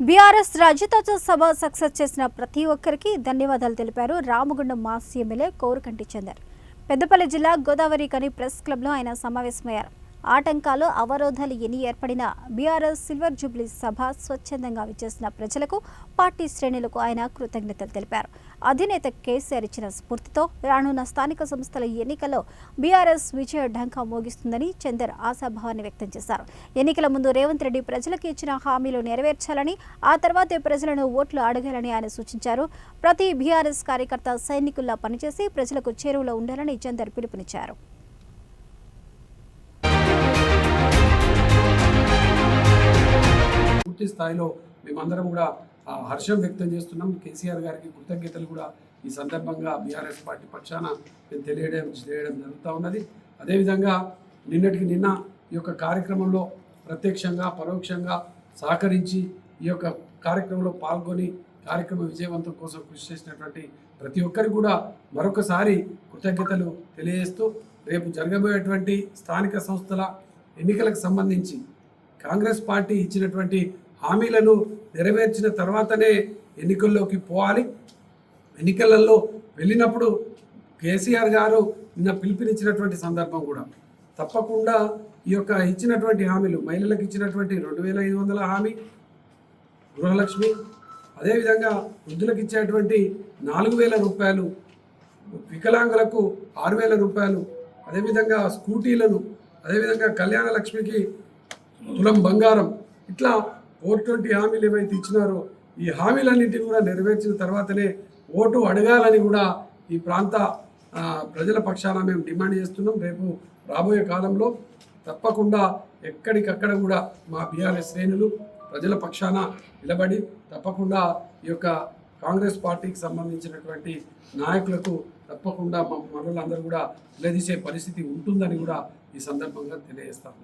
BRS రాజ్యతోత్సవ సభ success చేసిన ప్రతి ఒక్కరికి ధన్యవాదాలు తెలిపారు. Ramagundam mass MLA Korukanti Chander. Peddapalli జిల్లా గోదావరి కని ప్రెస్ క్లబ్లో ఆయన సమావేశమయ్యారు. ఆటంకాలు అవరోధాలు ఎన్ని ఏర్పడినా బీఆర్ఎస్ సిల్వర్ జూబ్లీ సభ స్వచ్ఛందంగా విచ్చేసిన ప్రజలకు పార్టీ శ్రేణులకు ఆయన కృతజ్ఞతలు తెలిపారు. అధినేత కేసీఆర్ ఇచ్చిన స్ఫూర్తితో రానున్న స్థానిక సంస్థల ఎన్నికల్లో బీఆర్ఎస్ విజయ ఢంకా మోగిస్తుందని చందర్ ఆశాభావాన్ని వ్యక్తం చేశారు. ఎన్నికల ముందు రేవంత్ రెడ్డి ప్రజలకు ఇచ్చిన హామీలు నెరవేర్చాలని ఆ తర్వాతే ప్రజలను ఓట్లు అడగాలని ఆయన సూచించారు. ప్రతి బీఆర్ఎస్ కార్యకర్త సైనికుల్లా పనిచేసి ప్రజలకు చేరువలో ఉండాలని చందర్ పిలుపునిచ్చారు. పూర్తి స్థాయిలో మేమందరం కూడా హర్షం వ్యక్తం చేస్తున్నాం. కేసీఆర్ గారికి కృతజ్ఞతలు కూడా ఈ సందర్భంగా బీఆర్ఎస్ పార్టీ పక్షాన మేము తెలియడం చేయడం జరుగుతూ ఉన్నది. అదేవిధంగా నిన్నటికి నిన్న ఈ యొక్క కార్యక్రమంలో ప్రత్యక్షంగా పరోక్షంగా సహకరించి ఈ యొక్క కార్యక్రమంలో పాల్గొని కార్యక్రమ విజయవంతం కోసం కృషి చేసినటువంటి ప్రతి ఒక్కరికి కూడా మరొకసారి కృతజ్ఞతలు తెలియజేస్తూ రేపు జరగబోయేటువంటి స్థానిక సంస్థల ఎన్నికలకు సంబంధించి కాంగ్రెస్ పార్టీ ఇచ్చినటువంటి హామీలను నెరవేర్చిన తర్వాతనే ఎన్నికల్లోకి పోవాలి. ఎన్నికలలో వెళ్ళినప్పుడు కేసీఆర్ గారు నిన్న పిలుపునిచ్చినటువంటి సందర్భం కూడా. తప్పకుండా ఈ యొక్క ఇచ్చినటువంటి హామీలు మహిళలకు ఇచ్చినటువంటి రెండు వేల ఐదు వందల హామీ గృహలక్ష్మి అదేవిధంగా వృద్ధులకు ఇచ్చేటువంటి నాలుగు వేల రూపాయలు వికలాంగులకు ఆరు వేల రూపాయలు అదేవిధంగా స్కూటీలను అదేవిధంగా కళ్యాణ లక్ష్మికి తులం బంగారం ఇట్లా ఫోర్ ట్వంటీ హామీలు ఏవైతే ఇచ్చినారో ఈ హామీలన్నింటినీ కూడా నెరవేర్చిన తర్వాతనే ఓటు అడగాలని కూడా ఈ ప్రాంత ప్రజల పక్షాన మేము డిమాండ్ చేస్తున్నాం. రేపు రాబోయే కాలంలో తప్పకుండా ఎక్కడికక్కడ కూడా మా బీఆర్ఎస్ శ్రేణులు ప్రజల పక్షాన నిలబడి తప్పకుండా ఈ యొక్క కాంగ్రెస్ పార్టీకి సంబంధించినటువంటి నాయకులకు తప్పకుండా మా మనలందరూ కూడా నిలదీసే పరిస్థితి ఉంటుందని కూడా ఈ సందర్భంగా తెలియజేస్తాను